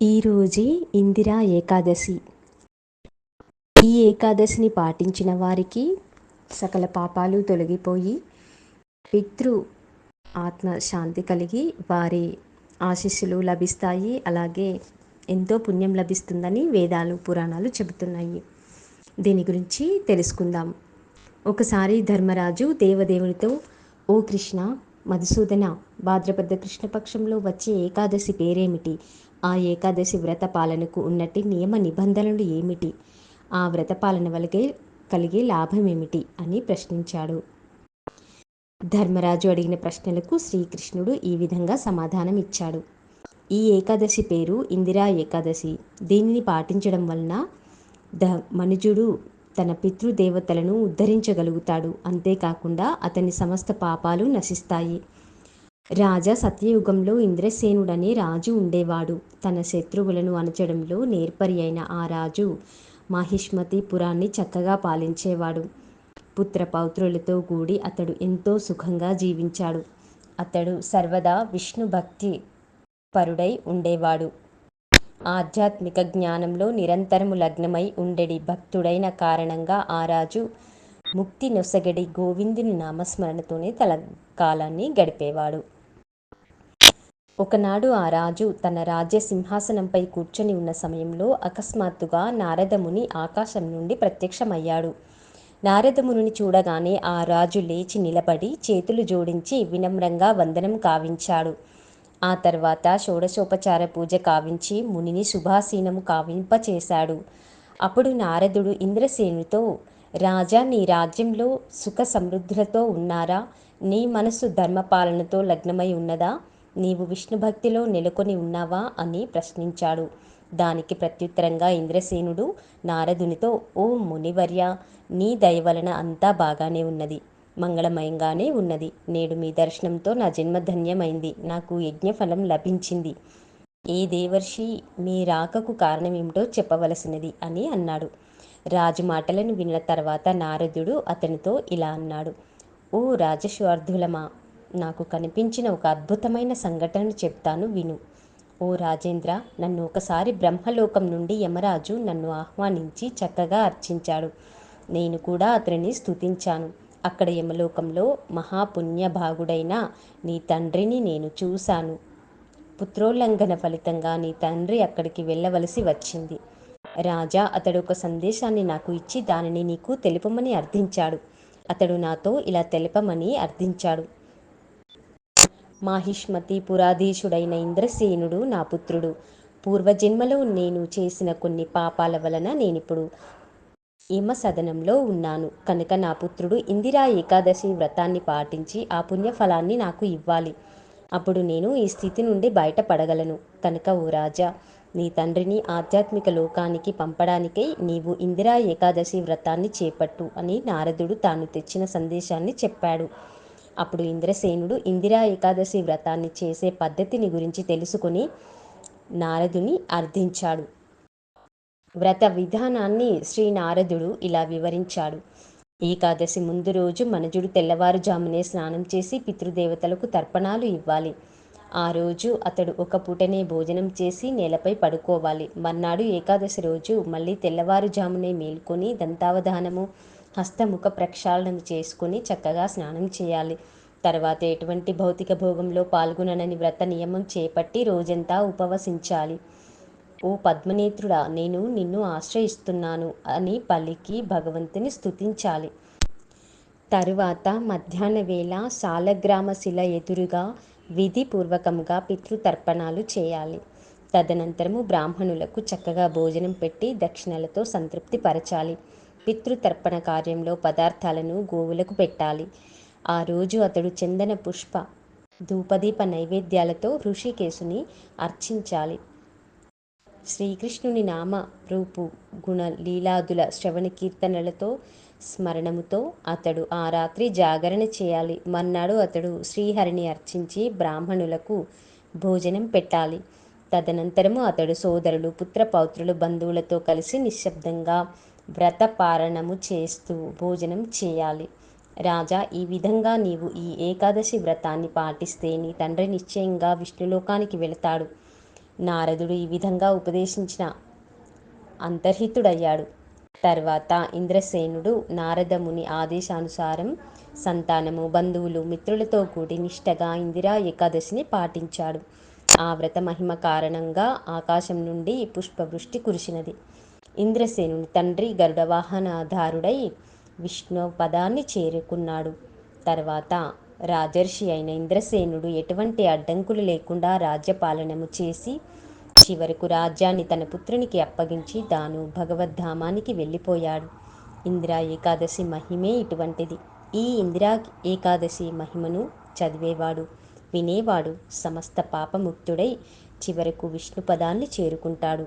ఈరోజే ఇందిరా ఏకాదశి. ఈ ఏకాదశిని పాటించిన వారికి సకల పాపాలు తొలగిపోయి పితృ ఆత్మ శాంతి కలిగి వారి ఆశీస్సులు లభిస్తాయి. అలాగే ఎంతో పుణ్యం లభిస్తుందని వేదాలు పురాణాలు చెబుతున్నాయి. దీని గురించి తెలుసుకుందాం. ఒకసారి ధర్మరాజు దేవదేవునితో ఓ కృష్ణ మధుసూదన భాద్రపద కృష్ణపక్షంలో వచ్చే ఏకాదశి పేరేమిటి? ఆ ఏకాదశి వ్రత పాలనకు ఉన్నట్టి నియమ నిబంధనలు ఏమిటి? ఆ వ్రత పాలన వలగే కలిగే లాభం ఏమిటి? అని ప్రశ్నించాడు. ధర్మరాజు అడిగిన ప్రశ్నలకు శ్రీకృష్ణుడు ఈ విధంగా సమాధానం ఇచ్చాడు ఈ ఏకాదశి పేరు ఇందిరా ఏకాదశి. దీనిని పాటించడం వలన ద మనుజుడు తన పితృదేవతలను ఉద్ధరించగలుగుతాడు. అంతేకాకుండా అతని సమస్త పాపాలు నశిస్తాయి. రాజా సత్యయుగంలో ఇంద్రసేనుడనే రాజు ఉండేవాడు. తన శత్రువులను అణచడంలో నేర్పరి అయిన ఆ రాజు మహిష్మతి పురాన్ని చక్కగా పాలించేవాడు. పుత్ర పౌత్రులతో కూడి అతడు ఎంతో సుఖంగా జీవించాడు. అతడు సర్వదా విష్ణు భక్తి పరుడై ఉండేవాడు. ఆధ్యాత్మిక జ్ఞానంలో నిరంతరము లగ్నమై ఉండెడి భక్తుడైన కారణంగా ఆ రాజు ముక్తి నొసగడి గోవిందుని నామస్మరణతోనే తల కాలాన్ని గడిపేవాడు. ఒకనాడు ఆ రాజు తన రాజ్య సింహాసనంపై కూర్చొని ఉన్న సమయంలో అకస్మాత్తుగా నారదముని ఆకాశం నుండి ప్రత్యక్షమయ్యాడు. నారదముని చూడగానే ఆ రాజు లేచి నిలబడి చేతులు జోడించి వినమ్రంగా వందనం కావించాడు. ఆ తర్వాత షోడశోపచార పూజ కావించి మునిని శుభాసీనము కావింపచేశాడు. అప్పుడు నారదుడు ఇంద్రసేనుతో రాజా నీ రాజ్యంలో సుఖ సమృద్ధులతో ఉన్నారా? నీ మనసు ధర్మపాలనతో లగ్నమై ఉన్నదా? నీవు విష్ణుభక్తిలో నెలకొని ఉన్నావా అని ప్రశ్నించాడు. దానికి ప్రత్యుత్తరంగా ఇంద్రసేనుడు నారదునితో ఓ మునివర్య నీ దయ వలన అంతా బాగానే ఉన్నది. మంగళమయంగానే ఉన్నది. నేడు మీ దర్శనంతో నా జన్మ ధన్యమైంది. నాకు యజ్ఞఫలం లభించింది. ఏ దేవర్షి మీ రాకకు కారణమేమిటో చెప్పవలసినది అని అన్నాడు. రాజు మాటలను విన్న తర్వాత నారదుడు అతనితో ఇలా అన్నాడు. ఓ రాజస్వార్థులమా నాకు కనిపించిన ఒక అద్భుతమైన సంఘటన చెప్తాను విను. ఓ రాజేంద్ర నన్ను ఒకసారి బ్రహ్మలోకం నుండి యమరాజు నన్ను ఆహ్వానించి చక్కగా అర్చించాడు. నేను కూడా అతనిని స్తుతించాను. అక్కడ యమలోకంలో మహాపుణ్యభాగుడైన నీ తండ్రిని నేను చూశాను. పుత్రోల్లంఘన ఫలితంగా నీ తండ్రి అక్కడికి వెళ్ళవలసి వచ్చింది. రాజా అతడు ఒక సందేశాన్ని నాకు ఇచ్చి దానిని నీకు తెలుపమని అర్థించాడు. అతడు నాతో ఇలా తెలపమని అర్థించాడు. మాహిష్మతి పురాధీశుడైన ఇంద్రసేనుడు నా పుత్రుడు. పూర్వజన్మలో నేను చేసిన కొన్ని పాపాల వలన నేనిప్పుడు యమ సదనంలో ఉన్నాను. కనుక నా పుత్రుడు ఇందిరా ఏకాదశి వ్రతాన్ని పాటించి ఆ పుణ్యఫలాన్ని నాకు ఇవ్వాలి. అప్పుడు నేను ఈ స్థితి నుండి బయటపడగలను. కనుక ఓ రాజా నీ తండ్రిని ఆధ్యాత్మిక లోకానికి పంపడానికై నీవు ఇందిరా ఏకాదశి వ్రతాన్ని చేపట్టు అని నారదుడు తాను తెచ్చిన సందేశాన్ని చెప్పాడు. అప్పుడు ఇంద్రసేనుడు ఇందిరా ఏకాదశి వ్రతాన్ని చేసే పద్ధతిని గురించి తెలుసుకుని నారదుని అర్థించాడు. వ్రత విధానాన్ని శ్రీ నారదుడు ఇలా వివరించాడు. ఏకాదశి ముందు రోజు మనుజుడు తెల్లవారుజామునే స్నానం చేసి పితృదేవతలకు తర్పణాలు ఇవ్వాలి. ఆ రోజు అతడు ఒక పూటనే భోజనం చేసి నేలపై పడుకోవాలి. మర్నాడు ఏకాదశి రోజు మళ్ళీ తెల్లవారుజామునే మేల్కొని దంతావధానము హస్తముఖ ప్రక్షాళన చేసుకుని చక్కగా స్నానం చేయాలి. తర్వాత ఎటువంటి భౌతిక భోగంలో పాల్గొననని వ్రత నియమం చేపట్టి రోజంతా ఉపవసించాలి. ఓ పద్మనేత్రుడా నేను నిన్ను ఆశ్రయిస్తున్నాను అని పలికి భగవంతుని స్థుతించాలి తరువాత మధ్యాహ్న వేళ సాలగ్రామ శిల ఎదురుగా విధిపూర్వకంగా పితృతర్పణాలు చేయాలి. తదనంతరము బ్రాహ్మణులకు చక్కగా భోజనం పెట్టి దక్షిణలతో సంతృప్తి పరచాలి పితృతర్పణ కార్యంలో పదార్థాలను గోవులకు పెట్టాలి. ఆ రోజు అతడు చందన పుష్ప ధూపదీప నైవేద్యాలతో ఋషికేశుని అర్చించాలి. శ్రీకృష్ణుని నామ రూపు గుణ లీలాదుల శ్రవణ కీర్తనలతో స్మరణముతో అతడు ఆ రాత్రి జాగరణ చేయాలి. మర్నాడు అతడు శ్రీహరిని అర్చించి బ్రాహ్మణులకు భోజనం పెట్టాలి. తదనంతరము అతడు సోదరులు పుత్రపౌత్రులు బంధువులతో కలిసి నిశ్శబ్దంగా వ్రత పారణము చేస్తూ భోజనం చేయాలి. రాజా ఈ విధంగా నీవు ఈ ఏకాదశి వ్రతాన్ని పాటిస్తే నీ తండ్రి నిశ్చయంగా విష్ణులోకానికి వెళతాడు. నారదుడు ఈ విధంగా ఉపదేశించిన అంతర్హితుడయ్యాడు. తర్వాత ఇంద్రసేనుడు నారదముని ఆదేశానుసారం సంతానము బంధువులు మిత్రులతో కూడి నిష్టగా ఇందిరా ఏకాదశిని పాటించాడు. ఆ వ్రత మహిమ కారణంగా ఆకాశం నుండి పుష్పవృష్టి కురిసినది. ఇంద్రసేనుని తండ్రి గరుడ వాహనధారుడై విష్ణు పదాన్ని చేరుకున్నాడు. తర్వాత రాజర్షి అయిన ఇంద్రసేనుడు ఎటువంటి అడ్డంకులు లేకుండా రాజ్యపాలనము చేసి చివరకు రాజ్యాన్ని తన పుత్రునికి అప్పగించి తాను భగవద్ధామానికి వెళ్ళిపోయాడు. ఇందిరా ఏకాదశి మహిమే ఇటువంటిది. ఈ ఇందిరా ఏకాదశి మహిమను చదివేవాడు వినేవాడు సమస్త పాపముక్తుడై చివరకు విష్ణు పదాన్ని చేరుకుంటాడు.